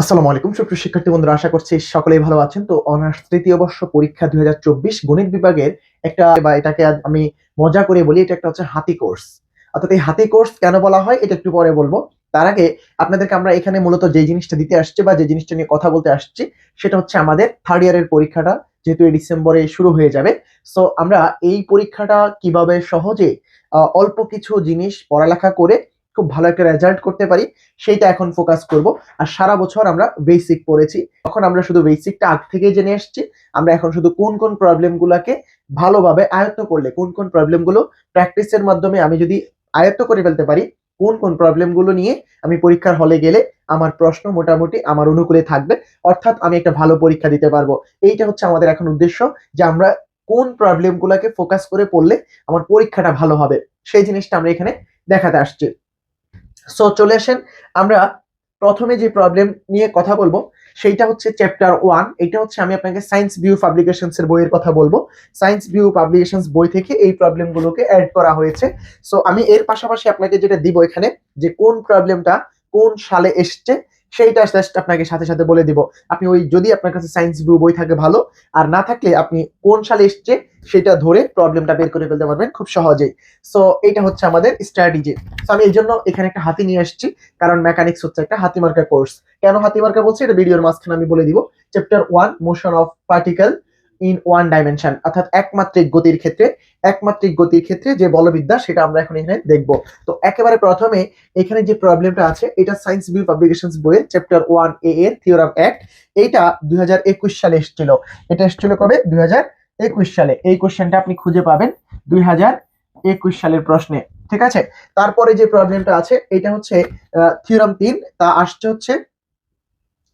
আসসালামু আলাইকুম, সুপ্রিয় শিক্ষার্থী বন্ধুরা, আশা করছি সকলেই ভালো আছেন। তো অনার্স তৃতীয় বর্ষ পরীক্ষা দুই গণিত বিভাগের একটা, বা এটাকে আমি মজা করে বলি, এটা একটা হচ্ছে হাতি কোর্স। অর্থাৎ এই হাতি কোর্স কেন বলা হয়, এটা একটু পরে বলব। তার আগে আপনাদেরকে আমরা এখানে মূলত যে জিনিসটা দিতে আসছি, বা যে জিনিসটা নিয়ে কথা বলতে আসছি, সেটা হচ্ছে আমাদের থার্ড ইয়ারের পরীক্ষাটা, যেহেতু এই ডিসেম্বরে শুরু হয়ে যাবে। সো আমরা এই পরীক্ষাটা কীভাবে সহজে অল্প কিছু জিনিস পড়ালেখা করে খুব ভালো একটা রেজাল্ট করতে পারি, সেইটা এখন ফোকাস করব। আর সারা বছর আমরা বেসিক পড়েছি। তখন আমরা শুধু বেসিকটা আগ থেকে জেনে এসেছি। আমরা এখন শুধু কোন কোন প্রবলেম গুলাকে ভালোভাবে আয়ত্ত করলে, কোন কোন প্রবলেমগুলো প্র্যাকটিসের মাধ্যমে আমি যদি আয়ত্ত করে ফেলতে পারি, কোন কোন প্রবলেমগুলো নিয়ে আমি পরীক্ষার হলে গেলে আমার প্রশ্ন মোটামুটি আমার অনুকূলে থাকবে। অর্থাৎ আমি একটা ভালো পরীক্ষা দিতে পারব। এইটা হচ্ছে আমাদের এখন উদ্দেশ্য যে আমরা কোন প্রবলেম গুলাকে ফোকাস করে পড়লে আমার পরীক্ষাটা ভালো হবে। সেই জিনিসটা আমরা এখানে দেখাতে আসছি। সো চলে আসেন। আমরা প্রথমে যে প্রবলেম নিয়ে কথা বলব, সেইটা হচ্ছে চ্যাপ্টার ওয়ান এটা হচ্ছে আমি আপনাকে সায়েন্স ভিউ পাবলিকেশনসের বইয়ের কথা বলব। সায়েন্স ভিউ পাবলিকেশনস বই থেকে এই প্রবলেমগুলোকে অ্যাড করা হয়েছে। সো আমি এর পাশাপাশি আপনাকে যেটা দিব এখানে, যে কোন প্রবলেমটা কোন সালে এসছে সেইটা জাস্ট আপনাকে সাথে সাথে বলে দিব। আপনি ওই যদি আপনার কাছে সায়েন্স ভিউ বই থাকে ভালো, আর না থাকলে আপনি কোন সালে এসছে সেটা ধরে প্রবলেমটা বের করে ফেলতে পারবেন খুব সহজেই। সো এটা হচ্ছে আমাদের স্ট্র্যাটেজি সো আমি এই জন্য এখানে একটা হাতি নিয়ে আসছি, কারণ মেকানিক্স হচ্ছে একটা হাতি মার্কা কোর্স কেন হাতি মার্কা বলছি? এটা ভিডিওর মাঝখানে আমি বলে দিব। Chapter one motion of particle in one dimension অর্থাৎ একমাত্রিক গতির ক্ষেত্রে, একমাত্রিক গতির ক্ষেত্রে যে বলবিদ্যা সেটা আমরা এখন এখানে দেখব। তো একেবারে প্রথমে এখানে যে প্রবলেমটা আছে, এটা সায়েন্স ভিউ পাবলিকেশনস বইয়ের চ্যাপ্টার ওয়ান এ এর থিওরাম এক এইটা দুই হাজার একুশ সালে এসেছিল। এটা এসেছিল কবে? দুই হাজার একুশ সালে। এই কোশ্চেনটা আপনি খুঁজে পাবেন দুই একুশ সালের প্রশ্নে, ঠিক আছে? তারপরে যে প্রবলেমটা আছে, এটা হচ্ছে থিওরাম তিন, তা আসছে হচ্ছে,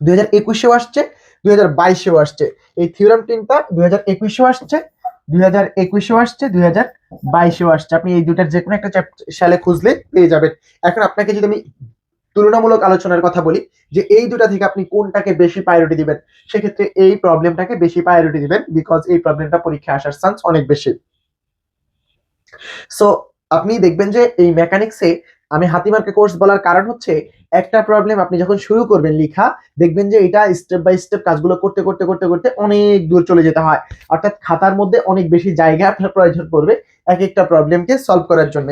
দুই হাজার একুশেও আসছে দুই হাজার বাইশেও আসছে। এই থিওরাম তিনটা দুই হাজার একুশেও আসছে, দুই হাজার একুশেও আসছে, দুই হাজার বাইশেও আসছে। আপনি এই দুটার যে কোনো একটা সালে খুঁজলে পেয়ে যাবেন। এখন আপনাকে যদি আমি তুলনামূলক আলোচনার কথা বলি, যে এই দুটা থেকে আপনি কোনটাকে বেশি প্রায়োরিটি দিবেন, সেক্ষেত্রে এই প্রবলেমটাকে বেশি প্রায়োরিটি দিবেন বিকজ এই প্রবলেমটা পরীক্ষা আসার চান্স অনেক বেশি। সো আপনি দেখবেন যে এই মেকানিক্সে আমি হাতিমার্কে কোর্স বলার কারণ হচ্ছে একটা প্রবলেম আপনি যখন শুরু করবেন লিখা, দেখবেন যে এটা স্টেপ বাই স্টেপ কাজগুলো করতে করতে করতে করতে অনেক দূর চলে যেতে হয়। অর্থাৎ খাতার মধ্যে অনেক বেশি জায়গা আপনার প্রয়োজন পড়বে এক একটা প্রবলেমকে সলভ করার জন্য।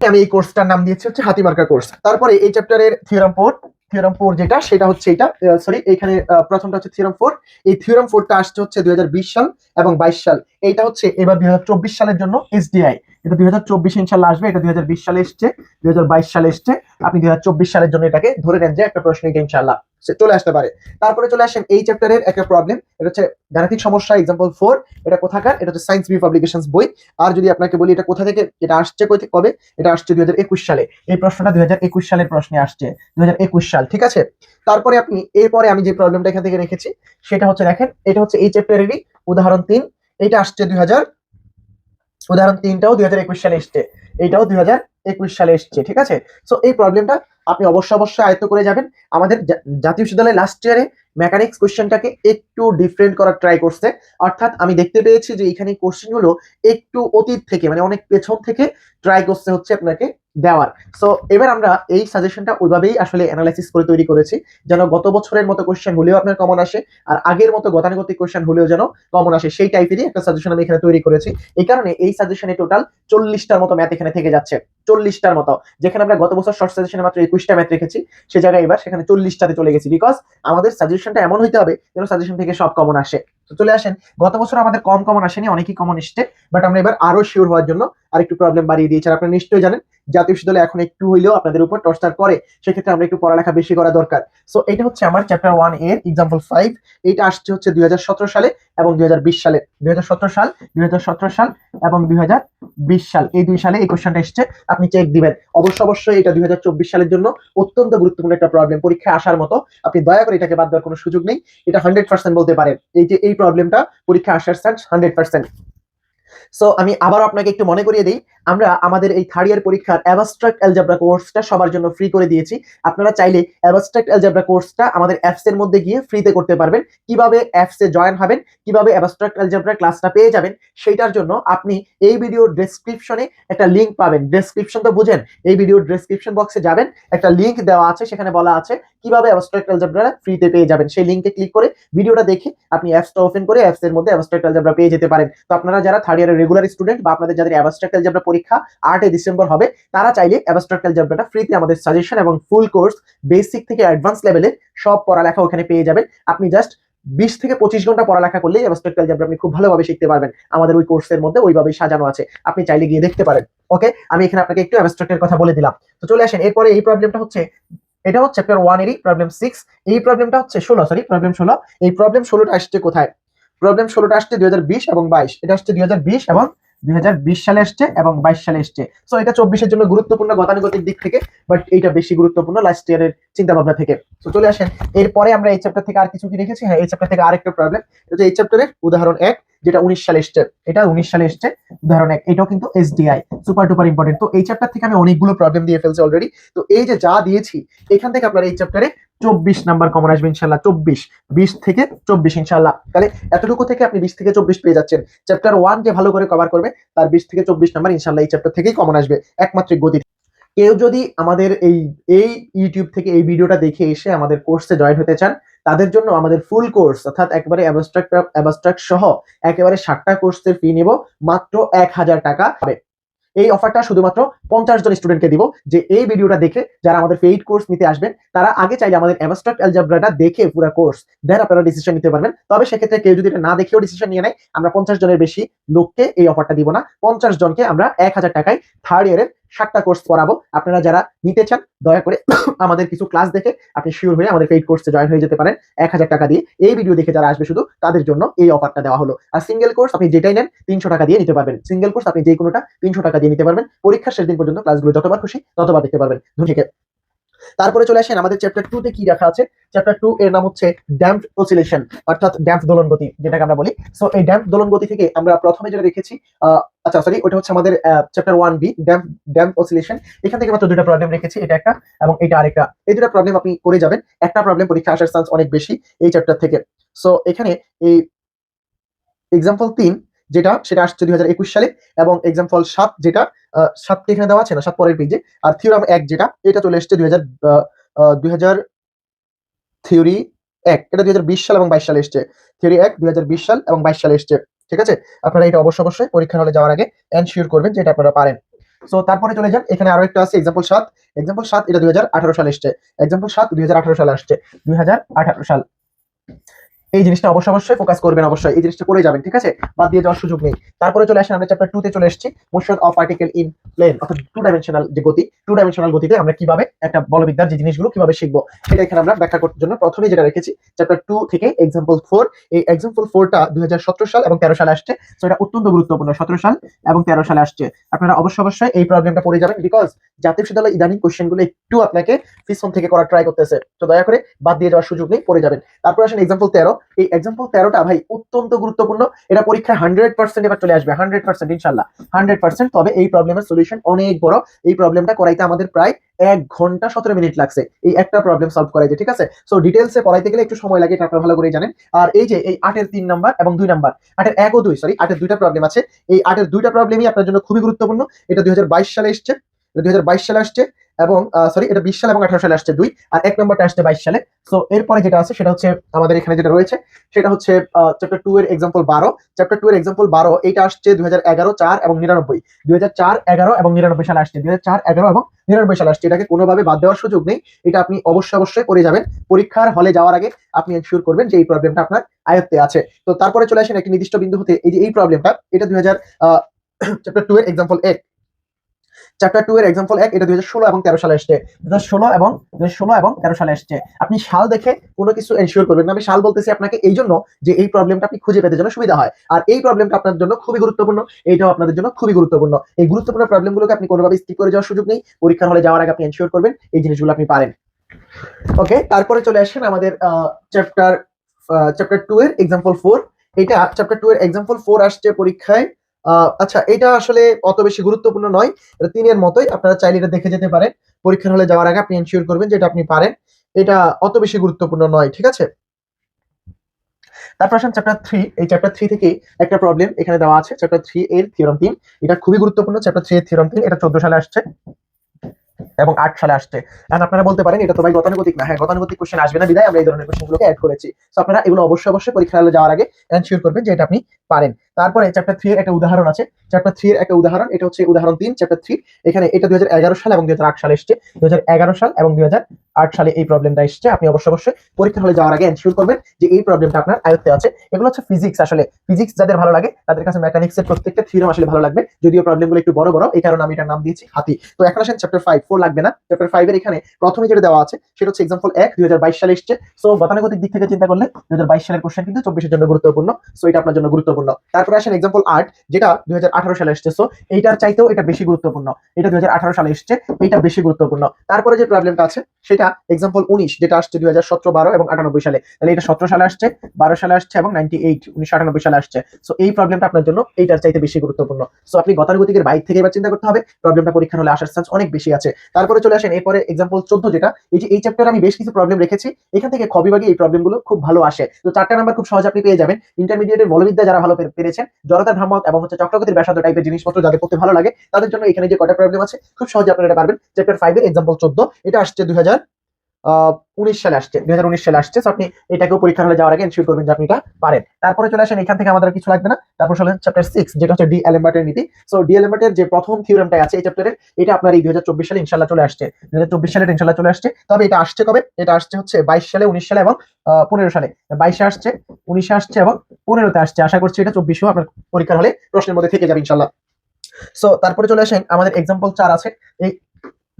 আমি এই কোর্সটার নাম দিয়েছি হচ্ছে হাতিমার্কা কোর্স তারপরে এই চ্যাপ্টারের থিওরাম ফোর থিওরাম ফোর যেটা, সেটা হচ্ছে এটা সরি এখানে প্রথমটা হচ্ছে থিওরাম ফোর এই থিওরাম ফোরটা আসছে হচ্ছে দুই হাজার বিশ সাল এবং বাইশ সাল। এইটা হচ্ছে এবার দুই হাজার চব্বিশ সালের জন্য এসডিআই এটা দুই হাজার চব্বিশ ইনশাল্লাহ আসবে, এটা দুই হাজার বিশ সালে এসছে, দুই হাজার বাইশ সালে এসছে। আপনি দুই হাজার চব্বিশ সালের জন্য এটাকে ধরে নেন যে একটা প্রশ্ন এটা ইনশাল্লাহ চলে আসতে পারে। তারপরে চলে আসেন এই চ্যাপ্টারের একটা প্রবলেম এটা হচ্ছে গাণিতিক সমস্যা এক্সাম্পল ফোর এটা কোথাকার? এটা হচ্ছে সায়েন্স ভিউ পাবলিকেশন বই। আর যদি আপনাকে বলি এটা কোথা থেকে, এটা আসছে কবে? এটা আসছে দুই হাজার একুশ সালে। এই প্রশ্নটা দুই হাজার একুশ সালের প্রশ্নে আসছে, দুই হাজার একুশ সাল, ঠিক আছে? তারপরে আপনি, এরপরে আমি যে প্রবলেমটা এখান থেকে রেখেছি, সেটা হচ্ছে দেখেন, এটা হচ্ছে এই চ্যাপ্টারেরই উদাহরণ তিন, এটা আসছে দুই হাজার উদাহরণ তিনটাও দুই হাজার একুশ সালে এসছে, এইটাও দুই হাজার একুশ সালে এসছে, ঠিক আছে? সো এই প্রবলেমটা আপনি অবশ্যই অবশ্যই আয়ত্ত করে যাবেন। আমাদের জাতীয় বিশ্ববিদ্যালয়ে লাস্ট ইয়ারে মেকানিক্স কোয়েশ্চেনটাকে একটু ডিফারেন্ট করার ট্রাই করছে। অর্থাৎ আমি দেখতে পেয়েছি যে এখানে কোশ্চেনগুলো একটু অতীত থেকে মানে অনেক পেছন থেকে ট্রাই করতে হচ্ছে আপনাকে দেওয়ার। সো এবার আমরা এই সাজেশনটা ওইভাবেই আসলে অ্যানালাইসিস করে তৈরি করেছি, যেন গত বছরের মতো কোয়েশ্চেন হলেও আপনার কমন আসে, আর আগের মতো গতানুগতিক কোশ্চেন হলেও যেন কমন আসে। সেই টাইপেরই একটা সাজেশন আমি এখানে তৈরি করেছি। এই কারণে এই সাজেশনে টোটাল চল্লিশটার মতো ম্যাথ এখানে থেকে যাচ্ছে। চল্লিশটার মতো। যেখানে আমরা গত বছর শর্ট সাজেশনে মাত্র একুশটা ম্যাথ রেখেছি, সে জায়গায় এবার সেখানে চল্লিশটাতে চলে গেছি। বিকজ আমাদের সাজেশনটা এমন হইতে হবে যেন সাজেশন থেকে সব কমন আসে। তো চলে আসেন। গত বছর আমাদের কম কমন আসেনি, অনেকই কমন এসছে বাট আমরা এবার আরও শিওর হওয়ার জন্য আরেকটু প্রবলেম বাড়িয়ে দিয়েছি। আপনারা নিশ্চয়ই জানেন, জাতীয় বিশ্ববিদ্যালয় এখন একটু হইলেও আপনাদের উপর টর্চার করে, সেক্ষেত্রে আমরা একটু পড়ালেখা বেশি করা দরকার। সো এটা হচ্ছে আমার চ্যাপ্টার ওয়ানের এক্সাম্পল ফাইভ এটা আসছে হচ্ছে দুই হাজার সতেরো সালে এবং দুই হাজার বিশ সালে। দুই হাজার সতেরো সাল, দুই হাজার সতেরো সাল এবং দুই হাজার বিশ সাল। এই দুই সালে এই কোশ্চেনটা এসছে, আপনি চেক দিবেন। অবশ্য অবশ্যই এটা দুই হাজার চব্বিশ সালের জন্য অত্যন্ত গুরুত্বপূর্ণ একটা প্রবলেম পরীক্ষা আসার মতো আপনি দয়া করে এটাকে বাদ দেওয়ার কোনো সুযোগ নেই। এটা হান্ড্রেড পার্সেন্ট বলতে পারেন। এই যে এই প্রবলেমটা পরীক্ষা আসার চান্স হান্ড্রেড পার্সেন্ট সো আমি আবার আপনাকে একটু মনে করিয়ে দিই আমরা আমাদের এই থার্ড ইয়ার পরীক্ষার অ্যাবস্ট্রাক্ট অ্যালজাবরা কোর্সটা সবার জন্য ফ্রি করে দিয়েছি। আপনারা চাইলে অ্যাবস্ট্রাক্ট অ্যালজাবরা কোর্সটা আমাদের অ্যাপস এর মধ্যে গিয়ে ফ্রিতে করতে পারবেন। কীভাবে অ্যাপসে জয়েন হবেন, কীভাবে অ্যাবস্ট্রাক্ট অ্যালজাবরা ক্লাসটা পেয়ে যাবেন, সেইটার জন্য আপনি এই ভিডিওর ডেসক্রিপশনে একটা লিংক পাবেন। ডেসক্রিপশন তো বুঝেন, এই ভিডিওর ডেসক্রিপশন বক্সে যাবেন, একটা লিংক দেওয়া আছে, সেখানে বলা আছে কীভাবে অ্যাবস্ট্রাক্ট অ্যালজাবরা ফ্রিতে পেয়ে যাবেন। সেই লিংকে ক্লিক করে ভিডিওটা দেখে আপনি অ্যাপসটা ওপেন করে অ্যাপস এর মধ্যে অ্যাবস্ট্রাক্ট অ্যালজাবরা পেয়ে যেতে পারেন। তো আপনারা যারা থার্ড ইয়ারের রেগুলার স্টুডেন্ট বা আপনাদের যাদের অ্যাবস্ট্রাক্ট অ্যালজাবরা পরীক্ষা আটই ডিসেম্বর হবে। তারা চাইলে অ্যাবস্ট্রাক্ট অ্যালজাবরাটা ফ্রিতে আমাদের সাজেশন এবং ফুল কোর্স বেসিক থেকে অ্যাডভান্স লেভেলের সব পড়ালেখা ওখানে পেয়ে যাবেন আপনি জাস্ট বিশ থেকে পঁচিশ ঘণ্টা পড়ালেখা করলেই অ্যাবস্ট্রাক্ট অ্যালজাবরা আপনি খুব ভালোভাবে শিখতে পারবেন আমাদের ওই কোর্সের মধ্যে ওইভাবেই সাজানো আছে আপনি চাইলে গিয়ে দেখতে পারেন ওকে আমি এখানে আপনাকে একটু অ্যাবস্ট্রাক্টের কথা বলে দিলাম তো চলে আসেন এরপরে এই প্রবলেমটা হচ্ছে এটা হচ্ছে চ্যাপ্টার ওয়ান এরই প্রবলেম সিক্স এই প্রবলেমটা হচ্ছে ষোলো সরি প্রবলেম ষোলো এই প্রবলেম ষোলোটা আসছে কোথায় প্রবলেম ষোলোটা আসছে দুই হাজার বিশ এবং বাইশ এটা আসছে দুই হাজার বিশ এবং দুই হাজার বিশ সালে আসছে এবং বাইশ সালে এসছে। সো এটা চব্বিশের জন্য গুরুত্বপূর্ণ গতানুগতিক দিক থেকে বাট এইটা বেশি গুরুত্বপূর্ণ লাস্ট ইয়ারের চিন্তা ভাবনা থেকে। তো চলে আসেন। এরপরে আমরা এই চ্যাপ্টার থেকে আর কিছু কি রেখেছি হ্যাঁ এই চ্যাপ্টার থেকে আরেকটা প্রবলেম এই চ্যাপ্টারের উদাহরণ এক যেটা উনিশ সালে এসছে, এটা উনিশ সালে এসছে উদাহরণ এক এটাও কিন্তু এস এসডিআই সুপার ডুপার ইম্পর্টেন্ট তো এই চ্যাপ্টার থেকে আমি অনেকগুলো প্রবলেম দিয়ে ফেলছি অলরেডি তো এই যে যা দিয়েছি, এখান থেকে আপনারা এই চ্যাপ্টারে চব্বিশ নাম্বার কমন আসবে ইনশাল্লাহ চব্বিশ। বিশ থেকে চব্বিশ ইনশাল্লাহ তাহলে এতটুকু থেকে আপনি বিশ থেকে চব্বিশ পেয়ে যাচ্ছেন। চ্যাপ্টার ওয়ান যে ভালো করে কভার করবে, তার বিশ থেকে চব্বিশ নাম্বার ইনশাল্লাহ এই চ্যাপ্টার থেকেই কমন আসবে একমাত্রিক গতি। কেউ যদি আমাদের এই এই ইউটিউব থেকে এই ভিডিওটা দেখে এসে আমাদের কোর্সে জয়েন হতে চান তাদের জন্য আমাদের ফুল কোর্স অর্থাৎ একবারে অ্যাবস্ট্রাক্ট অ্যাবস্ট্রাক্ট সহ একেবারে ষাটটা কোর্সের ফি নিব, মাত্র এক হাজার টাকা পাবে এই অফারটা শুধুমাত্র পঞ্চাশ জন স্টুডেন্টকে দিব, যে এই ভিডিওটা দেখে যারা আমাদের পেইড কোর্স নিতে আসবেন, তারা আগে চাইলে আমাদের অ্যাবস্ট্রাক্ট অ্যালজাবরাটা দেখে পুরো কোর্স দেন আপনারা ডিসিশন নিতে পারবেন। তবে সেক্ষেত্রে কেউ যদি এটা না দেখেও ডিসিশন নিয়ে নেয়, আমরা পঞ্চাশ জনের বেশি লোককে এই অফারটা দিব না। পঞ্চাশ জনকে আমরা এক হাজার টাকায় থার্ড ইয়ারের ষাটটা কোর্স পড়াবো। আপনারা যারা নিতে চান, দয়া করে আমাদের কিছু ক্লাস দেখে আপনি শিওর হয়ে আমাদের পেইড কোর্সে জয়েন হয়ে যেতে পারেন। এক হাজার টাকা দিয়ে। এই ভিডিও দেখে যারা আসবে শুধু, তাদের জন্য এই অফারটা দেওয়া হলো। আর সিঙ্গেল কোর্স আপনি যেটাই নেন, তিনশো টাকা দিয়ে নিতে পারবেন। সিঙ্গেল কোর্স আপনি যে কোনোটা তিনশো টাকা দিয়ে নিতে পারবেন। পরীক্ষার শেষ দিন পর্যন্ত ক্লাসগুলো যতবার খুশি ততবার দেখতে পারবেন। ধন্যবাদ। তারপরে চলে আসেন আমাদের চ্যাপ্টার টু তে কি রাখা আছে? চ্যাপ্টার টু এর নাম হচ্ছে ড্যাম্প অসিলেশন অর্থাৎ ড্যাম্প দোলন গতি যেটাকে আমরা বলি। সো এই ড্যাম্প দোলন গতি থেকে আমরা প্রথমে যেটা দেখেছি আচ্ছা সরি ওটা হচ্ছে আমাদের chapter one B damp damp oscillation এখান থেকে মাত্র দুটা প্রবলেম রেখেছি, এটা একটা এবং এটা আরেকটা। এই দুটা প্রবলেম আপনি করে যাবেন। একটা প্রবলেম পরীক্ষা আসার চান্স অনেক বেশি এই চ্যাপ্টার থেকে। সো এখানে এই এক্সাম্পল তিন যেটা, সেটা আসছে দুই হাজার একুশ সালে এবং এক্সাম্পল সাত যেটা সাতকে এখানে দেওয়া আছে না, সাত পরের পেজে আর থিওরাম এক যেটা, এটা চলে এসছে দুই হাজার দুই হাজার থিওরি এক। এটা দুই হাজার বিশ সাল এবং বাইশ সালে এসছে। থিওরি এক দুই হাজার বিশ সাল এবং বাইশ সালে এসছে। ঠিক আছে? আপনারা এটা অবশ্যই অবশ্যই পরীক্ষার হলে যাওয়ার আগে এনশিওর করবেন যে এটা আপনারা পারেন। সো তারপরে চলে যান। এখানে আরও একটা আছে এক্সাম্পল সাত। এক্সাম্পল সাত, এটা দুই হাজার আঠারো সালে এসছে। এক্সাম্পল সাত দুই হাজার আঠারো সালে আসছে। দুই হাজার আঠারো সাল। এই জিনিসটা অবশ্যই অবশ্যই ফোকাস করবেন, অবশ্যই। এই জিনিসটা করে যাবেন, ঠিক আছে? বাদ দিয়ে যাওয়ার সুযোগ নেই। তারপরে চলে আসেন আমরা চ্যাপ্টার টু তে চলে এসেছি। Motion of particle in plane অর্থাৎ টু ডাইমেনশনাল যে গতি টু ডাইমেনশনাল গতিতে আমরা কীভাবে একটা বলবিদ্যার যে জিনিসগুলো কীভাবে শিখব, সেটা এখানে আমরা ব্যাখ্যা করার জন্য প্রথমে যেটা রেখেছি চ্যাপ্টার টু থেকে এক্সাম্পল ফোর এই এক্সাম্পল ফোরটা দুই হাজার সতেরো সাল এবং তেরো সালে আসছে। তো এটা অত্যন্ত গুরুত্বপূর্ণ, সতেরো সাল এবং তেরো সালে আসছে। আপনারা অবশ্যই অবশ্যই এই প্রবলেমটা পড়ে যাবেন বিকজ জাতীয় বিশ্ববিদ্যালয় ইদানিং কোশ্চেনগুলো একটু আপনাকে ফিসন থেকে করার ট্রাই করতেছে। তো দয়া করে বাদ দিয়ে যাওয়ার সুযোগ নেই, পড়ে যাবেন। তারপর আসেন এক্সাম্পল তেরো। এই এক্সাম্পল তেরোটা, ভাই, অত্যন্ত গুরুত্বপূর্ণ। এটা পরীক্ষায় হান্ড্রেড পার্সেন্ট এবার চলে আসবে হান্ড্রেড পার্সেন্ট ইনশাল্লাহ হান্ড্রেড পার্সেন্ট তবে এই প্রবলেমের সলিউশন অনেক বড়। এই প্রবলেমটা করাইতে আমাদের প্রায় এক ঘণ্টা সতেরো মিনিট লাগছে। এই একটা প্রবলেম সলভ করাইতে, ঠিক আছে? সো ডিটেলসে পড়াইতে গেলে একটু সময় লাগে, এটা আপনারা ভালো করে জানেন। আর এই যে, এই আটের তিন নাম্বার এবং দুই নাম্বার আটের এক ও দুই সরি আটের দুইটা প্রবলেম আছে। এই আটের দুইটা প্রবলেমই আপনার জন্য খুবই গুরুত্বপূর্ণ। এটা দুই হাজার বাইশ সালে এসছে। দুই সালে আসছে। এবং সরি এটা বিশ সাল এবং আঠারো সালে আসছে দুই, আর এক নম্বরটা আসছে বাইশ সালে। সো এরপরে যেটা আছে সেটা হচ্ছে আমাদের এখানে যেটা রয়েছে, সেটা হচ্ছে চ্যাপ্টার টু এর এক্সাম্পল বারো। চ্যাপ্টার টু এর এক্সাম্পল বারো, এইটা আসছে দুই হাজার এগারো, চার এবং নিরানব্বই। দুই হাজার চার, এগারো এবং নিরানব্বই সালে আসছে। দুই হাজার চার, এগারো এবং নিরানব্বই সালে আসছে। এটাকে কোনোভাবে বাদ দেওয়ার সুযোগ নেই। এটা আপনি অবশ্যই অবশ্যই করে যাবেন। পরীক্ষার হলে যাওয়ার আগে আপনি এনশিওর করবেন যে এই প্রবলেমটা আপনার আয়ত্তে আছে। তো তারপরে চলে আসেন একটি নির্দিষ্ট বিন্দু হতে এই যে এই প্রবলেমটা এটা দুই হাজার চ্যাপ্টার টু এর এক্সাম্পল এক। চ্যাপ্টার টু এর এক্সাম্পল এক, এটা দুই হাজার ষোলো এবং তেরো সালে আসছে দুই ষোলো এবং দুই ষোলো এবং তেরো সালে আসছে আপনি সাল দেখে কোনো কিছু এনশিওর করবেন না। আমি সাল বলতেছি আপনাকে এই জন্য যে এই প্রবলেমটা আপনি খুঁজে পেতে জন্য সুবিধা হয়। আর এই প্রবলেমটা আপনার জন্য খুবই গুরুত্বপূর্ণ। এইটাও আপনাদের জন্য খুবই গুরুত্বপূর্ণ। এই গুরুত্বপূর্ণ প্রবলেমগুলোকে আপনি কোনোভাবে স্কিপ করে যাওয়ার সুযোগ নেই। পরীক্ষার হলে যাওয়ার আগে আপনি এনশিওর করবেন এই জিনিসগুলো আপনি পারেন। ওকে, তারপরে চলে আসেন আমাদের চ্যাপ্টার চ্যাপ্টার টু এর এক্সাম্পল ফোর এটা চ্যাপ্টার টু এর এক্সাম্পল ফোর আসছে পরীক্ষায়। আচ্ছা এটা আসলে অত বেশি গুরুত্বপূর্ণ নয়। এটা তিনের মতোই, আপনারা চাইলে এটা দেখে যেতে পারেন। পরীক্ষার হলে যাওয়ার আগে আপনি এনশিওর করবেন যে এটা আপনি পারেন। এটা অত বেশি গুরুত্বপূর্ণ নয়, ঠিক আছে? তারপর আসেন চ্যাপ্টার থ্রি এই চ্যাপ্টার থ্রি থেকে একটা প্রবলেম এখানে দেওয়া আছে। চ্যাপ্টার থ্রি এর থিওরাম তিন, এটা খুবই গুরুত্বপূর্ণ। চ্যাপ্টার থ্রি এর থিওরাম তিন, এটা চোদ্দ সালে আসছে এবং আট সালে আসছে। এখন আপনারা বলতে পারেন, এটা তো ভাই গতানুগতিক না। হ্যাঁ গতানুগতিক কোশ্চেন আসবে না, বিদায়। আমরা এই ধরনের কোশ্চেনগুলোকে অ্যাড করেছি। তো আপনারা এগুলো অবশ্যই অবশ্যই পরীক্ষা হলে যাওয়ার আগে এনশিওর করবেন যে এটা আপনি পারেন। তারপরে চ্যাপ্টার থ্রি এর একটা উদাহরণ আছে। চ্যাপ্টার থ্রি এর একটা উদাহরণ, এটা হচ্ছে উদাহরণ তিন চ্যাপ্টার থ্রি এখানে এটা দুই হাজার এগারো সাল এবং দুই সালে এসছে। দুই হাজার এগারো সাল এবং দুই আট সালে এই প্রবলেমটা এসছে। আপনি অবশ্যই অবশ্যই পরীক্ষা হলে যাওয়ার আগে এনশিওর করবেন যে এই প্রবলেমটা আপনার আয়ত্তে আছে। এগুলো হচ্ছে ফিজিক্স আসলে। ফিজিক্স যাদের ভালো লাগে, তাদের কাছে মেকানিক্সের প্রত্যেকটা থিওরাম আসলে ভালো লাগবে। যদিও প্রবলেমগুলো একটু বড় বড়, এই কারণে আমি এটার নাম দিয়েছি হাতি। তো এখন আসেন চ্যাপ্টার ফাইভ ফোর লাগবে না। চ্যাপ্টার ফাইভ এর এখানে প্রথমে যেটা দেওয়া আছে, সেটা হচ্ছে এক্সাম্পল এক দুই হাজার বাইশ সালে এসছে। সো গতানুগতিক দিক থেকে চিন্তা করলে দু হাজার বাইশ সালের কোশ্চেন কিন্তু চব্বিশের জন্য গুরুত্বপূর্ণ। সো এটা আপনার জন্য গুরুত্বপূর্ণ। তারপরে আসেন এক্সাম্পল আট যেটা দুই হাজার আঠারো সালে এসছে। সো এইটার চাইতেও এটা বেশি গুরুত্বপূর্ণ। এটা দু হাজার আঠারো সালে এসছে এটা বেশি গুরুত্বপূর্ণ। তারপরে যে প্রবলেমটা আছে, সেটা এক্সাম্পল উনিশ, যেটা আসছে দুই হাজার এবং আটানব্বই সালে। তাহলে এটা সতেরো সালে আসছে, বারো সালে আসছে এবং নাইনটি এইট উনিশশো আটানব্বই সালে আসছে। সো এই প্রবলেমটা আপনার জন্য এইটার চাইতে বেশি গুরুত্বপূর্ণ। সো আপনি গতানুগতিকের বাইক থেকে এবার চিন্তা করতে হবে প্রবলেমটা পরীক্ষা হলে আসার চান্স অনেক বেশি আছে। তারপরে চলে আসেন, এরপরে এক্সাম্পল চোদ্দ যেটা, এই যে এই চ্যাপ্টারে আমি বেশ কিছু প্রবলেম রেখেছি। এখান থেকে খবিভাগে এই প্রবলেমগুলো খুব ভালো আসে। তো চারটা নাম্বার খুব সহজ আপনি পেয়ে যাবেন। ইন্টারমিডিয়েটের মৌলবিদ্যা যারা ভালো পে- পেরেছেন জড়তার ভ্রামক এবং হচ্ছে চক্রগতির ব্যাসার্ধ টাইপের জিনিসপত্র যাদের পড়তে ভালো লাগে, তাদের জন্য এখানে যে কটা প্রবলেম আছে, খুব সহজে আপনারা এটা পারবেন। চ্যাপ্টার ফাইভের এক্সাম্পল চোদ্দ, এটা আসছে দুই হাজার উনিশ সালে আসছে, দুই হাজার উনিশ সালে আসছে। আপনি এটাকেও পরীক্ষা হলে যাওয়ার আগে এনশিওর করবেন যে আপনি এটা পারেন। তারপরে চলে আসেন, এখান থেকে আমাদের কিছু লাগবে না। তারপর চলে চ্যাপ্টার সিক্স যেটা হচ্ছে ডি এলেম্বার্টের নীতি। সো ডি এলেম্বার্টের যে প্রথম থিওরামটা আছে এই চ্যাপ্টারের এটা আপনার এই দুই হাজার চব্বিশ সালে ইনশাল্লাহ চলে আসছে। দুই হাজার চব্বিশ সালে ইনশাল্লাহ চলে আসছে। তবে এটা আসছে কবে? এটা আসছে হচ্ছে বাইশ সালে, উনিশ সালে এবং পনেরো সালে। বাইশে আসছে, উনিশে আসছে এবং পনেরোতে আসছে। আশা করছি এটা চব্বিশেও আপনার পরীক্ষার হলে প্রশ্নের মধ্যে থেকে যাবে ইনশাল্লাহ সো তারপরে চলে আসেন, আমাদের এক্সাম্পল চার আছে। এই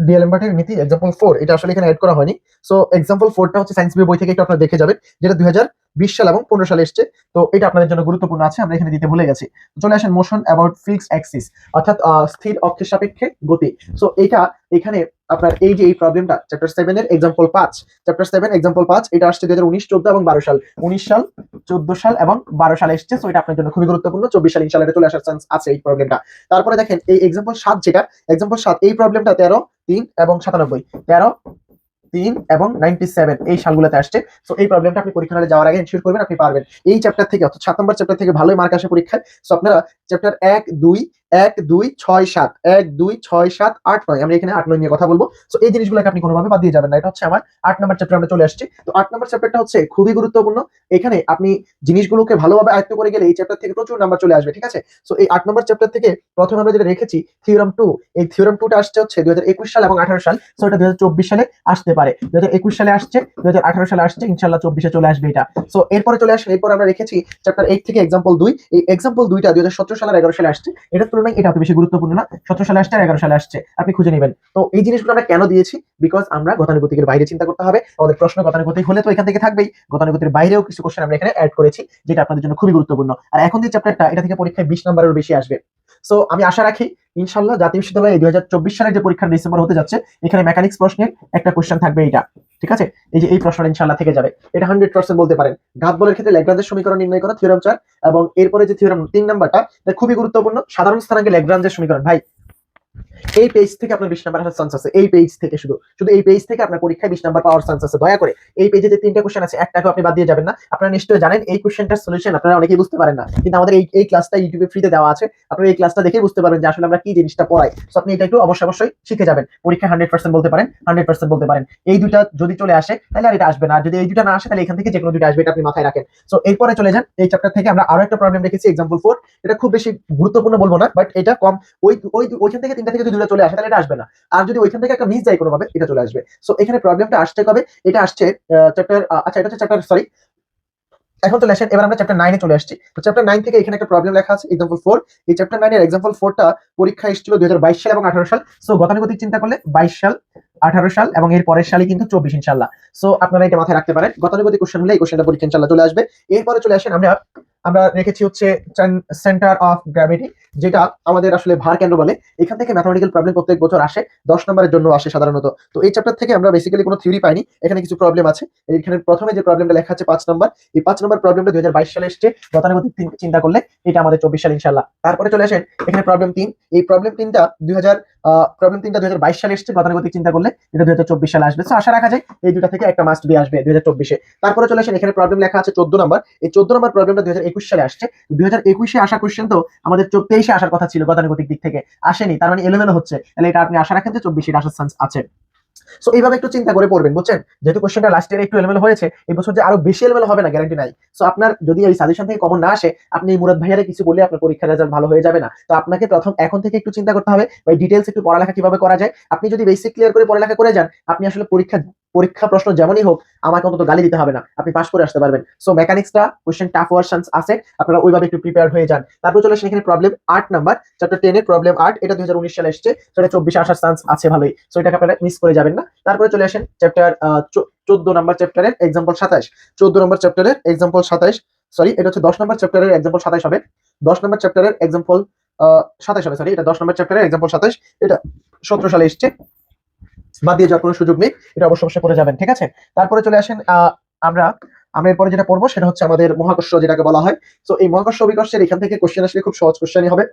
ডিএল এম্বার্টের নীতি এক্সাম্পল ফোর এটা আসলে এখানে অ্যাড করা হয়নি। সো এক্সাম্পল ফোরটা হচ্ছে সায়েন্স বই থেকে একটু আপনারা দেখে যাবেন, যেটা দুই হাজার বিশ সাল এবং পনেরো সালে এসছে। তো এটা আপনাদের জন্য গুরুত্বপূর্ণ আছে, আমরা এখানে দিতে ভুলে গেছি। চলে আসেন মোশন অ্যাবাউট ফিক্স অ্যাক্সিস অর্থাৎ স্থির অক্ষের সাপেক্ষে গতি। সো এটা এখানে আপনার এই যে এই প্রবলেমটা চ্যাপ্টার সেভেন এর এক্সাম্পল পাঁচ চ্যাপ্টার সেভেন এক্সাম্পল পাঁচ, এটা আসছে দুই হাজার উনিশ, চোদ্দ এবং বারো সাল। উনিশ সাল, চোদ্দ সাল এবং বারো সালে এসছে। সো এটা আপনার জন্য খুবই গুরুত্বপূর্ণ। চব্বিশ সাল ইনশাল্লাহ এটা চলে আসার চান্স আছে এই প্রবলেমটা তারপরে দেখেন, এই এক্সাম্পল সাত যেটা এক্সাম্পল সাত, এই প্রবলেমটা তেরো, তিন এবং সাতানব্বই। তেরো তিন এবং নাইনটি সেভেন এই সালগুলোতে আসছে। তো এই প্রবলেমটা আপনি পরীক্ষা হলে যাওয়ার আগে এনশিওর করবেন, আপনি পারবেন। এই চ্যাপ্টার থেকে, অর্থাৎ সাত নম্বর চ্যাপ্টার থেকে ভালোই মার্ক আসে পরীক্ষায়। সো আপনারা চ্যাপ্টার এক, দুই এক দুই ছয় সাত, এক দুই ছয় সাত, আট নয়। আমরা এখানে আট নয় নিয়ে কথা বলব। সো এই জিনিসগুলোকে আপনি কোনোভাবে বাদ দিয়ে যাবেন না। এটা হচ্ছে আমার আট নম্বর চ্যাপ্টার আমরা চলে আসছি। তো আট নম্বর চ্যাপ্টারটা হচ্ছে খুবই গুরুত্বপূর্ণ। এখানে আপনি জিনিসগুলোকে ভালোভাবে আয়ত্ত করে গেলে এই চ্যাপ্টার থেকে প্রচুর নাম্বার চলে আসবে, ঠিক আছে? সো এই আট নম্বর চ্যাপ্টার থেকে প্রথমে আমরা যেটা রেখেছি থিওরাম টু এই থিওরাম টুটা আসছে হচ্ছে দুই হাজার একুশ সাল এবং আঠারো সাল। সো এটা দুই হাজার চব্বিশ সালে আসতে পারে। দু হাজার একুশ সালে আসছে দুই হাজার আঠারো সালে আসছে ইনশাল্লাহ চব্বিশে চলে আসবে এটা। সো এরপরে চলে আসে এরপর আমরা রেখেছি চ্যাপ্টার এইট থেকে এক্সাম্পল দুই। এই এক্সাম্পল দুইটা দুই সাল আর এগারো সালে আসছে। এটার তুলনায় এটা অত বেশি গুরুত্বপূর্ণ না। সতেরো সালে আসছে আর এগারো সালে আসছে, আপনি খুঁজে নেবেন। তো এই জিনিসগুলো আমরা কেন দিয়েছি? বিকজ আমরা গতানুগতিকের বাইরে চিন্তা করতে হবে। আমাদের প্রশ্ন গতানুগতিক হলে তো এখান থেকে থাকবেই। গতানুগতির বাইরেও কিছু কোশ্চেন আমরা এখানে অ্যাড করেছি, যেটা আপনাদের জন্য খুবই গুরুত্বপূর্ণ। আর এখন যে চ্যাপ্টারটা এটা থেকে পরীক্ষায় বিশ নম্বরের বেশি আসবে। সো আমি আশা রাখি ইনশাল্লাহ জাতীয় বিশ্ববিদ্যালয়ে দুই হাজার চব্বিশ সালের যে পরীক্ষা ডিসেম্বর হতে যাচ্ছে, এখানে মেকানিক্স প্রশ্নের একটা কোশ্চেন থাকবে এটা ঠিক আছে? এই যে এই প্রশ্নটা ইনশাল্লাহ থেকে যাবে। এটা হান্ড্রেড পার্সেন্ট বলতে পারেন। ঘাত বলের ক্ষেত্রে ল্যাগ্রাঞ্জের সমীকরণ নির্ণয় করা থিওরাম চার এবং এরপরে যে থিওরাম তিন নাম্বারটা খুবই গুরুত্বপূর্ণ। সাধারণ স্থানাঙ্কে ল্যাগ্রাঞ্জের সমীকরণ। ভাই এই পেজ থেকে আপনার বিশ নাম্বার আসার চান্স আছে। এই পেজ থেকে শুধু শুধু এই পেজ থেকে আপনার পরীক্ষায় বিশ নাম্বার পাওয়ার চান্স আছে। দয়া করে, এই পেজে যে তিনটা কোশ্চেন আছে একটাকে আপনি বাদ দিয়ে যাবেন না। আপনারা নিশ্চয়ই জানেন, এই কোশ্চেনটার সলিউশন আপনারা অনেকেই বুঝতে পারেন না। কিন্তু আমাদের এই এই ক্লাসটা ইউটিউবে ফ্রিতে দেওয়া আছে। আপনারা এই ক্লাসটা দেখে বুঝতে পারবেন যে আসলে আমরা কি জিনিসটা পড়াই। তো আপনি এটা একটু অবশ্যই অবশ্যই শিখে যাবেন। পরীক্ষা হান্ড্রেড পার্সেন্ট বলতে পারেন হান্ড্রেড পার্সেন্ট বলতে পারেন। এই দুটা যদি চলে আসে, তাহলে আর এটা আসবে না। যদি এই দুটা না আসে, তাহলে এখান থেকে যে কোনো দুটো আসবে, এটা আপনি মাথায় রাখেন। সো এরপরে চলে যান, এই চ্যাপ্টার থেকে আমরা আরও একটা প্রবলেম রেখেছি এক্সাম্পল ফোর এটা খুব বেশি গুরুত্বপূর্ণ বলব না বাট এটা কম। ওই ওই, ওইখান থেকে তিনটা থেকে যদি দুটো চলে আসে, তাহলে এটা আসবে না। আর যদি ওইখান থেকে একটা মিস যায় কোনোভাবে, এটা চলে আসবে। সো এখানে প্রবলেমটা আসছে কবে? এটা আসছে চ্যাপ্টার আচ্ছা এটা হচ্ছে চ্যাপ্টার সরি এখন চলে আসেন এবার আমরা চ্যাপ্টার নাইনে চলে আসছি। তো চ্যাপ্টার নাইন থেকে এখানে একটা প্রবলেম লেখা আছে এক্সাম্পল ফোর এই চ্যাপ্টার নাইনের এক্সাম্পল ফোরটা পরীক্ষা এসেছিল দুই হাজার বাইশ সাল এবং আঠারো সাল। সো গতানুগতিক চিন্তা করলে বাইশ সাল, আঠারো সাল এবং এর পরের সালে কিন্তু চব্বিশ ইনশাল্লাহ সো আপনারা এটা মাথায় রাখতে পারেন। গতানুগতিক কোশ্চেন হলে এই কোশ্চেনটা পরীক্ষা ইনশাল্লাহ চলে আসবে। এরপরে চলে আসেন আমরা আমরা রেখেছি হচ্ছে সেন্টার অফ গ্র্যাভিটি যেটা আমাদের আসলে ভার কেন্দ্র বলে। এখান থেকে ম্যাথমেটিক্যাল প্রবলেম প্রত্যেক বছর আসে, দশ নম্বরের জন্য আসে সাধারণত। তো এই চ্যাপ্টার থেকে আমরা বেসিক্যালি কোনো থিওরি পাইনি, এখানে কিছু প্রবলেম আছে। এখানে প্রথমে যে প্রবলেমটা লেখা আছে পাঁচ নম্বর, এই পাঁচ নম্বর প্রবলেমটা দু হাজার বাইশ সালে এসছে গতানুগতিক তিন- চিন্তা করলে এটা আমাদের চব্বিশ সাল ইনশাল্লাহ তারপরে চলে আসেন, এখানে প্রবলেম তিন। এই প্রবলেম তিনটা দুই হাজার প্রবলেম তিনটা দুই সালে এসছে গতানুগতিক চিন্তা করলে এটা দু হাজার চব্বিশ সালে আসবে। আশা রাখা যায়, এই দুটা থেকে একটা মাস্ট বি আসবে দুই তারপরে চলে আসেন, এখানে প্রবলেম লেখা আছে চোদ্দ নম্বর। এই চোদ্দ নম্বর প্রবলেমটা দুই সালে আসছে। দুই হাজার একুশে আসা কোশ্চেন তো আমাদের তেইশে আসার কথা ছিল গতানুগতিক দিক থেকে। আসেনি, তার মানে এলোমেলো হচ্ছে। তাহলে এটা আপনি আশা রাখেন যে চব্বিশে আসার চান্স আছে। সো এইভাবে একটু চিন্তা করে পড়বেন, বুঝছেন? যেহেতু কোশ্চেনটা লাস্ট ইয়ার একটু এলোমেলো হয়েছে, এই বছর যে আরও বেশি এলোমেলো হবে না গ্যারান্টি নাই। সো আপনার যদি এই সাজেশন থেকে কমন না আসে, আপনি এই মুরাদ ভাইয়ারে কিছু বলে আপনার পরীক্ষার রেজাল্ট ভালো হয়ে যাবে না। তো আপনাকে প্রথম এখন থেকে একটু চিন্তা করতে হবে, বা ডিটেলস একটু পড়ালেখা কীভাবে করা যায়। আপনি যদি বেসিক ক্লিয়ার করে পড়ালেখা করে যান, আপনি আসলে পরীক্ষা পরীক্ষা প্রশ্ন যেমনই হোক, আমাকে অন্তত গালি দিতে হবে না। আপনি পাশ করে আসতে পারবেন। সো মেকানিক্সটা কোশ্চেন টাফ হওয়ার চান্স আছে। আপনারা ওইভাবে একটু প্রিপেয়ার হয়ে যান। তারপর চলে আসেন এখানে প্রবলেম আট নাম্বার চ্যাপ্টার টেনের প্রবলেম আট, এটা দুই হাজার উনিশ সালে এসছে। সেটা চব্বিশে আসার চান্স আছে ভালোই। সো এটাকে আপনারা মিস করে যাবেন না। তারপরে চলে আসেন চ্যাপ্টার চোদ্দ নম্বর চ্যাপ্টারের এক্সাম্পল সাতাশ। চোদ্দ নম্বর চ্যাপ্টারের এক্সাম্পল সাতাশ। সরি এটা হচ্ছে দশ নম্বর চ্যাপ্টারের এক্সাম্পল সাতাশ হবে। দশ নম্বর চ্যাপ্টারের এক্সাম্পল সাতাশ হবে সরি এটা দশ নম্বর চ্যাপ্টারের এক্সাম্পল সাতাশ। এটা সতেরো সালে এসছে। বাদ দিয়ে যাওয়ার কোনো সুযোগ নেই। এটা অবশ্য অবশ্যই করে যাবেন, ঠিক আছে? তারপরে চলে আসেন আমরা আমরা এরপরে যেটা পড়ব সেটা হচ্ছে আমাদের মহাকর্ষ, যেটাকে বলা হয়। তো এই মহাকর্ষ অভিকর্ষের এখান থেকে কোশ্চেন আসলে খুব সহজ কোশ্চেনই হবে।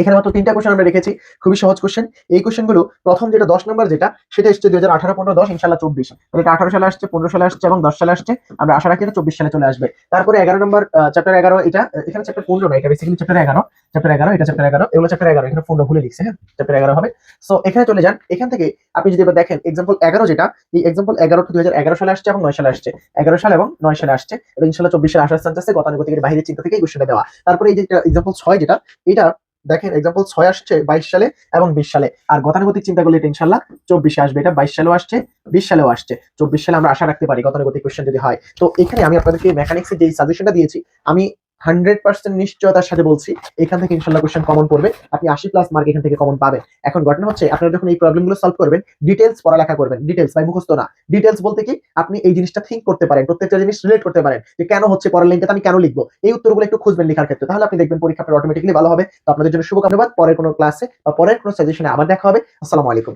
এখানে মাত্র তিনটা কোশ্চেন আমরা রেখেছি। খুবই সহজ কোশ্চেন এই কোশ্চেনগুলো প্রথম যেটা দশ নম্বর যেটা, সেটা এসছে দুই হাজার আঠারো, পনেরো, দশ ইনশাল্লাহ চব্বিশ। এটা আঠারো সালে আসছে, পনেরো সালে আসছে এবং দশ সালে আসছে। আমরা আশা রাখি এটা চব্বিশ সালে চলে আসবে। তারপরে এগারো নম্বর চ্যাপ্টার এগারো, এটা এখানে চ্যাপ্টার পনেরো না, এটা বেসিক্যালি চ্যাপ্টার এগারো। চ্যাপ্টার এগারো, এটা চ্যাপ্টার এগারো। এগুলো চ্যাপ্টার এগারো, এখানে পনেরো ভুলে লিখছে হ্যাঁ? চ্যাপ্টার এগারো হবে। সো এখানে চলে যান। এখান থেকে আপনি যদি এবার দেখেন এক্সাম্পল এগারো যেটা, এই এক্সাম্পল এগারোটা দুই হাজার এগারো সালে আসছে এবং নয় সালে আসছে। এগারো সাল এবং নয় সালে আসছে। এটা ইনশাল্লাহ চব্বিশ সালে আসার চান্স আছে। গতানুগতিকের বাইরে চিন্তা থেকে এই কোশ্চেনটা দেওয়া। তারপরে এই যে এক্সাম্পল ছয় যেটা, এটা দেখেন এক্সাম্পল ছয় আসছে বাইশ সালে এবং বিশ সালে। আর গতানুগতিক চিন্তা করলে ইনশাল্লাহ চব্বিশে আসবে। এটা বাইশ সালেও আসছে, বিশ সালেও আসছে। চব্বিশ সালে আমরা আশা রাখতে পারি গতানুগতিক কোয়েশ্চেন যদি হয়। তো এখানে আমি আপনাদেরকে মেকানিক্সের যে সাজেশনটা দিয়েছি, আমি হান্ড্রেড পার্সেন্ট নিশ্চয়তার সাথে বলছি, এখান থেকে ইনশাল্লাহ কোশ্চেন কমন পড়বে। আপনি আশি প্লাস মার্ক এখান থেকে কমন পাবেন। এখন ঘটনা হচ্ছে, আপনারা যখন এই প্রবলেমগুলো সলভ করবেন ডিটেলস পড়ালেখা করবেন। ডিটেলস ভাই, মুখস্থ না। ডিটেলস বলতে কি, আপনি এই জিনিসটা থিঙ্ক করতে পারেন, প্রত্যেকটা জিনিস রিলেট করতে পারেন, যে কেন হচ্ছে পরের লিঙ্কটা আমি কেন লিখব? এই উত্তরগুলো একটু খুঁজবেন লেখার ক্ষেত্রে। তাহলে আপনি দেখবেন পরীক্ষা আপনার অটোমেটিকলি ভালো হবে। তো আপনাদের জন্য শুভকামনাবাদ পরের কোনো ক্লাসে বা পরের কোনো সাজেশনে আবার দেখা হবে। আসসালামু আলাইকুম।